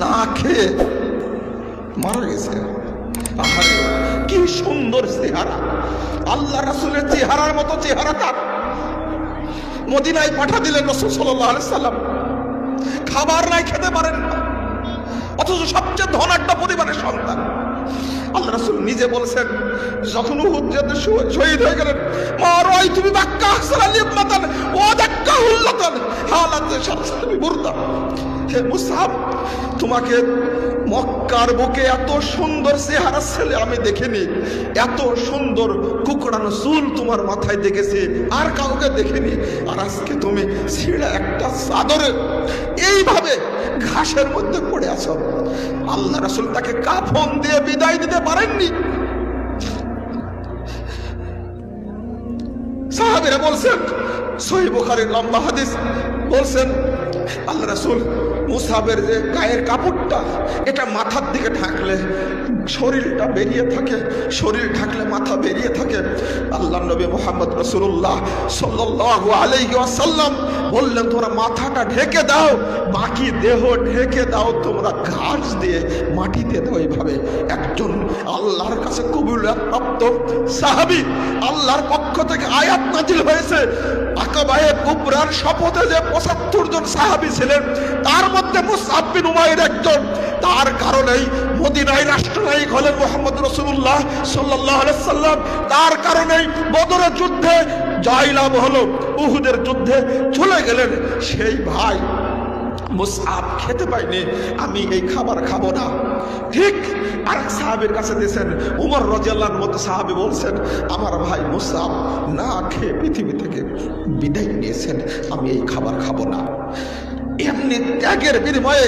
না খেয়ে মারা গেছে। আহারে, কি সুন্দর চেহারা। আল্লাহ রাসুলের চেহারার মতো চেহারা তার। মদিনায় পাঠা দিলেন রসুল সাল্লাম। খাবার নাই, খেতে পারেন না। অথচ সবচেয়ে ধনাঢ্য পরিবারের সন্তান। আল্লাহ রাসুল নিজে বলছেন, যখন শহীদ হয়ে গেলেন মা রয় তুমি বাক্কা হাসালি মাতান ও তোমাকে মক্কার বুকে এত সুন্দর চেহারা ছেলে আমি দেখিনি। এত সুন্দর কুকড়ানো চুল তোমার মাথায় দেখেছি, আর কাউকে দেখিনি। আর আজকে তুমি ছিঁড়া একটা চাদরে এইভাবে ঘাসের মধ্যে পড়ে আছো। আল্লাহ রাসুল তাকে কাফন দিয়ে বিদায় দিতে পারেননি। সাহাবিরা বলছেন সহি বুখারীর লম্বা হাদিস বলছেন, আল্লাহ রসুল মুসাবের যে গায়ের কাপড়টা, এটা মাথার দিকে ঢাকলে শরীরটা বেরিয়ে থাকে, শরীর ঢাকলে মাথা বেরিয়ে আল্লাহ নবী মোহাম্মদ রসুল্লাহ সাল্লাল্লাহু আলাইহি ওয়াসাল্লাম বললেন তোমরা মাথাটা ঢেকে দাও, বাকি দেহ ঢেকে দাও, তোমরা ঘাস দিয়ে মাটিতে দাও। এইভাবে একজন আল্লাহর কাছে কবুলিয়ত প্রাপ্ত সাহাবী আল্লাহর পক্ষ থেকে আয়াত নাজিল হয়েছে। আকাবায়ে কুবরার শপথে যে পঁচাত্তর জন সাহাবী ছিলেন, তার মধ্যে মুসআব বিন উমাইর একজন। কারণেই মদিনায় রাষ্ট্রনায়ক হলেন মোহাম্মদ রসুল্লাহ সাল্লাহ সাল্লাম। তার কারণেই বদরের যুদ্ধে জয়লাভ হলো, উহুদের যুদ্ধে চলে গেলেন সেই ভাই। মুসাব খেতে পাইনি, আমি এই খাবার খাব না। ঠিক আর সাহাবের কাছে দিয়েছেন উমর রাজিয়াল্লাহর মতো সাহাবি বলছেন, আমার ভাই মুসাব না খেয়ে পৃথিবী থেকে বিদায় নিয়েছেন, আমি এই খাবার খাব না। এমনি ত্যাগের বিনিময়ে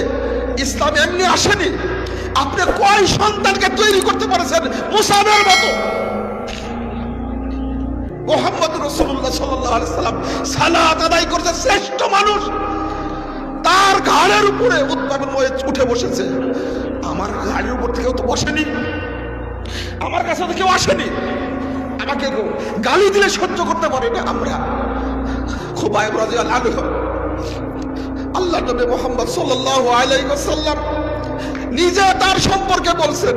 ইসলাম এমনি আসেনি। আপনি কয় সন্তানকে তৈরি করতে পারেছেন? মুসাবের মতো। মোহাম্মদ রসুল্লাহ সাল্লাম সালাত আদায় করছে শ্রেষ্ঠ মানুষ। তার ঘাড়ের উপরে উৎপাদন হয়ে উঠে বসেছে। আমার গাড়ির উপর থেকেও তো বসেনি। আমার কাছে তো কেউ আসেনি। আমাকে গালি দিলে সহ্য করতে পারি না আমরা। খুব আয়ব রাজি আল্লাহ আল্লাহ নবী মোহাম্মদ সাল্লাল্লাহু আলাইহি ওয়াসাল্লাম নিজে তার সম্পর্কে বলছেন।